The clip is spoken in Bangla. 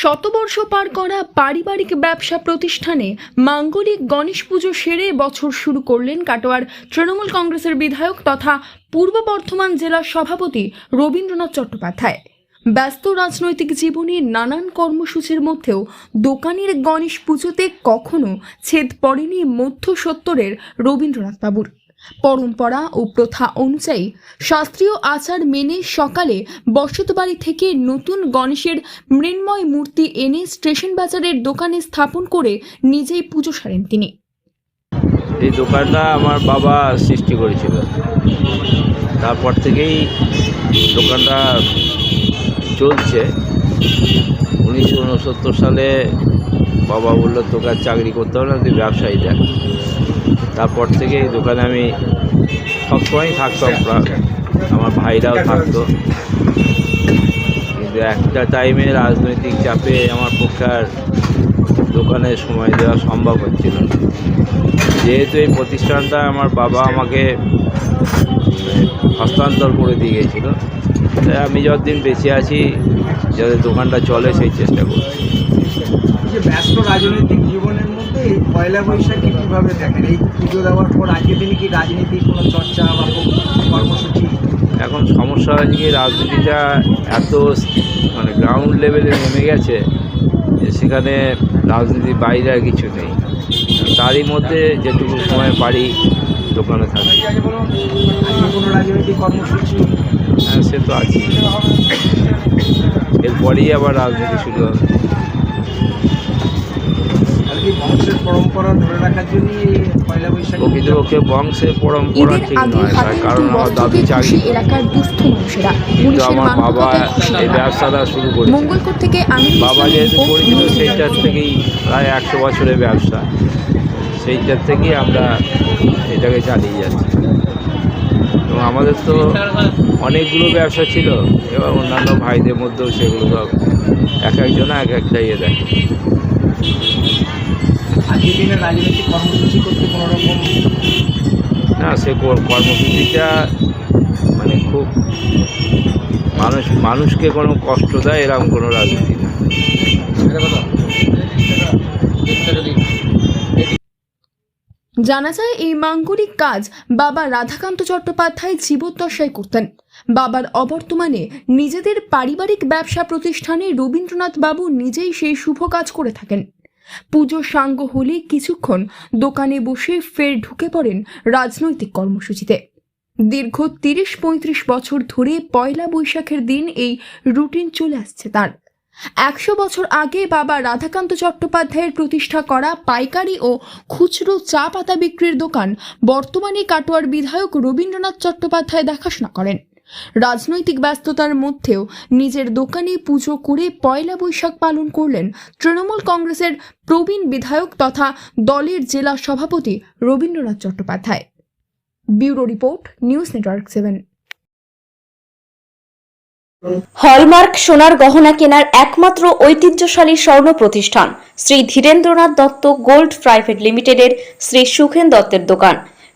শতবর্ষ পার করা পারিবারিক ব্যবসা প্রতিষ্ঠানে মাঙ্গলিক গণেশ পুজো সেরে বছর শুরু করলেন কাটোয়ার তৃণমূল কংগ্রেসের বিধায়ক তথা পূর্ব বর্ধমান জেলার সভাপতি রবীন্দ্রনাথ চট্টোপাধ্যায়। ব্যস্ত রাজনৈতিক জীবনে নানান কর্মসূচির মধ্যেও দোকানের গণেশ পুজোতে কখনো ছেদ পড়েনি মধ্য সত্তরের রবীন্দ্রনাথ বাবুর। পরম্পরা ও প্রথা অনুযায়ী শাস্ত্রীয় আচার মেনে সকালে বসতবাড়ি থেকে নতুন গণেশের মৃন্ময় মূর্তি এনে স্টেশন বাজারের দোকানে স্থাপন করে নিজেই পুজো সারেন তিনি। এই দোকানটা আমার বাবা সৃষ্টি করেছিল। তারপর থেকেই দোকানটা চলছে। উনিশশো উনসত্তর সালে বাবা বলল, তোকে চাকরি করতে হবে না, তুই ব্যবসায়ী দেখ। তারপর থেকে এই দোকানে আমি সবসময়ই থাকতাম আমার ভাইরাও থাকতো। কিন্তু একটা টাইমে রাজনৈতিক চাপে আমার পক্ষে আর দোকানে সময় দেওয়া সম্ভব হচ্ছিল না। যেহেতু এই প্রতিষ্ঠানটা আমার বাবা আমাকে হস্তান্তর করে দিয়ে গেছিল, তাই আমি যতদিন বেঁচে আছি, যাতে দোকানটা চলে সেই চেষ্টা করছি। ব্যস্ত রাজনৈতিক এই পয়লা বৈশাখে কীভাবে দেখেন? এই পুজো দেওয়ার পর আজকে দিনে কি রাজনীতির কোনো চর্চা বা কর্মসূচি? এখন সমস্যা হয়েছে কি রাজনীতিটা এত মানে গ্রাউন্ড লেভেলে নেমে গেছে যে সেখানে রাজনীতির বাইরে আর কিছু নেই। তারই মধ্যে যেটুকু সময় পারি দোকানে থাকি। কোনো রাজনৈতিক কর্মসূচি? হ্যাঁ সে তো আছে এরপরেই আবার রাজনীতি শুরু হবে। আর বংশের পরম্পরা ধরে রাখার জন্য পয়লা বৈশাখ প্রকৃতপক্ষে বংশের পরম্পরা ঠিক নয় তার কারণ আমার দাদু বস্ত্রকে চাকরি এলাকার দুস্থ মানুষেরা। কিন্তু আমার বাবা এই ব্যবসাটা শুরু করেছে। মঙ্গলকোট থেকে আমি বাবা যেহেতু করেছিল সেইটার থেকেই প্রায় একশো বছরের ব্যবসা। সেইটার থেকেই আমরা এটাকে চালিয়ে যাচ্ছি। এবং আমাদের তো অনেকগুলো ব্যবসা ছিল এবার অন্যান্য ভাইদের মধ্যেও সেগুলো সব এক একজন এক একটা ইয়ে দেয় আজকের দিনে রাজনৈতিক কর্মসূচি করতে কোনো রকম না সে কর্মসূচিটা মানে খুব মানুষ মানুষকে কোনো কষ্ট দেয় এরকম কোনো রাজনীতি না। জানা যায় এই মাঙ্গলিক কাজ বাবা রাধাকান্ত চট্টোপাধ্যায় জীবদ্দশায় করতেন। বাবার অবর্তমানে নিজেদের পারিবারিক ব্যবসা প্রতিষ্ঠানে রবীন্দ্রনাথ বাবু নিজেই সেই শুভ কাজ করে থাকেন। পুজো সাঙ্গ হলে কিছুক্ষণ দোকানে বসে ফের ঢুকে পড়েন রাজনৈতিক কর্মসূচিতে। দীর্ঘ তিরিশ পঁয়ত্রিশ বছর ধরে পয়লা বৈশাখের দিন এই রুটিন চলে আসছে তার। একশো বছর আগে বাবা রাধাকান্ত চট্টোপাধ্যায়ের প্রতিষ্ঠা করা পাইকারি ও খুচরো চা পাতা বিক্রির দোকান বর্তমানে কাটোয়ার বিধায়ক রবীন্দ্রনাথ চট্টোপাধ্যায় দেখাশোনা করেন। রাজনৈতিক ব্যস্ততার মধ্যেও নিজের দোকানে পুজো করে পয়লা বৈশাখ পালন করলেন তৃণমূল কংগ্রেসের প্রবীণ বিধায়ক তথা দলের জেলা সভাপতি Rabindranath Chattopadhyay. Bureau report, news network seven. Hallmark সোনার গহনা কেনার একমাত্র ঐতিহ্যশালী স্বর্ণ প্রতিষ্ঠান শ্রী ধীরেন্দ্রনাথ দত্ত গোল্ড প্রাইভেট লিমিটেডের শ্রী সুখেন দত্তের দোকান।